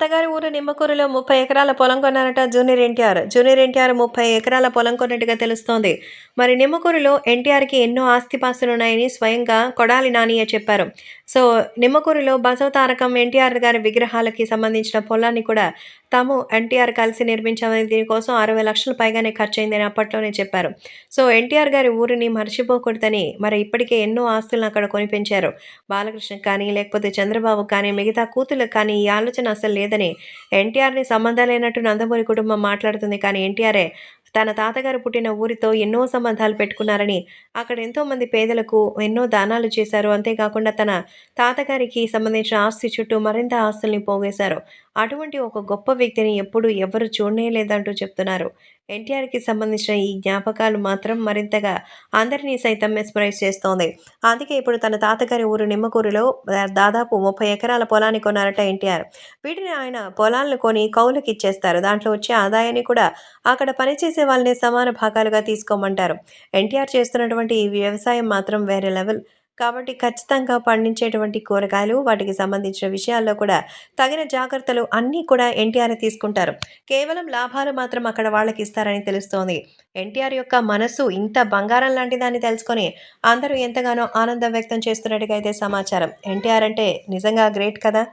అత్తగారి ఊరు నిమ్మకూరులో ముప్పై ఎకరాల పొలం కొన్నారట జూనియర్ ఎన్టీఆర్. జూనియర్ ఎన్టీఆర్ ముప్పై ఎకరాల పొలం కొన్నట్టుగా తెలుస్తోంది. మరి నిమ్మకూరులో ఎన్టీఆర్కి ఎన్నో ఆస్తిపాస్తులున్నాయని స్వయంగా కొడాలి నానియే చెప్పారు. సో నిమ్మకూరులో బసవ తారకం ఎన్టీఆర్ గారి విగ్రహాలకి సంబంధించిన పొలాన్ని కూడా తాము ఎన్టీఆర్ కలిసి నిర్మించామని దీనికోసం అరవై లక్షల పైగానే ఖర్చయిందని అప్పట్లోనే చెప్పారు. సో ఎన్టీఆర్ గారి ఊరిని మర్చిపోకూడదని మరి ఇప్పటికే ఎన్నో ఆస్తులను అక్కడ కొనిపించారు. బాలకృష్ణ కానీ లేకపోతే చంద్రబాబు కానీ మిగతా కూతుళ్ళకు కానీ ఈ ఆలోచన అసలు లేదని ఎన్టీఆర్ని సంబంధం లేనట్టు నందమూరి కుటుంబం మాట్లాడుతుంది. కానీ ఎన్టీఆర్ఏ తన తాతగారు పుట్టిన ఊరితో ఎన్నో సంబంధాలు పెట్టుకున్నారని అక్కడ ఎంతో మంది పేదలకు ఎన్నో దానాలు చేశారు. అంతేకాకుండా తన తాతగారికి సంబంధించిన ఆస్తి చుట్టూ మరింత ఆస్తుల్ని పోగేశారు. అటువంటి ఒక గొప్ప వ్యక్తిని ఎప్పుడు ఎవరు చూడనే లేదంటూ చెప్తున్నారు. ఎన్టీఆర్కి సంబంధించిన ఈ జ్ఞాపకాలు మాత్రం మరింతగా అందరినీ సైతం మెస్మరైజ్ చేస్తోంది. అందుకే ఇప్పుడు తన తాతగారి ఊరు నిమ్మకూరులో దాదాపు ముప్పై ఎకరాల పొలాన్ని కొన్నారట ఎన్టీఆర్. వీటిని ఆయన పొలాలను కొని కౌలుకి ఇచ్చేస్తారు. దాంట్లో వచ్చే ఆదాయాన్ని కూడా అక్కడ పనిచేసే వాళ్ళని సమాన భాగాలుగా తీసుకోమంటారు. ఎన్టీఆర్ చేస్తున్నటువంటి ఈ వ్యవసాయం మాత్రం వేరే లెవెల్. కాబట్టి ఖచ్చితంగా పండించేటువంటి కూరగాయలు వాటికి సంబంధించిన విషయాల్లో కూడా తగిన జాగ్రత్తలు అన్నీ కూడా ఎన్టీఆర్ తీసుకుంటారు. కేవలం లాభాలు మాత్రం అక్కడ వాళ్ళకి ఇస్తారని తెలుస్తోంది. ఎన్టీఆర్ యొక్క మనసు ఇంత బంగారం లాంటిదని తెలుసుకొని అందరూ ఎంతగానో ఆనందం వ్యక్తం చేస్తున్నట్టుగా అయితే సమాచారం. ఎన్టీఆర్ అంటే నిజంగా గ్రేట్ కదా?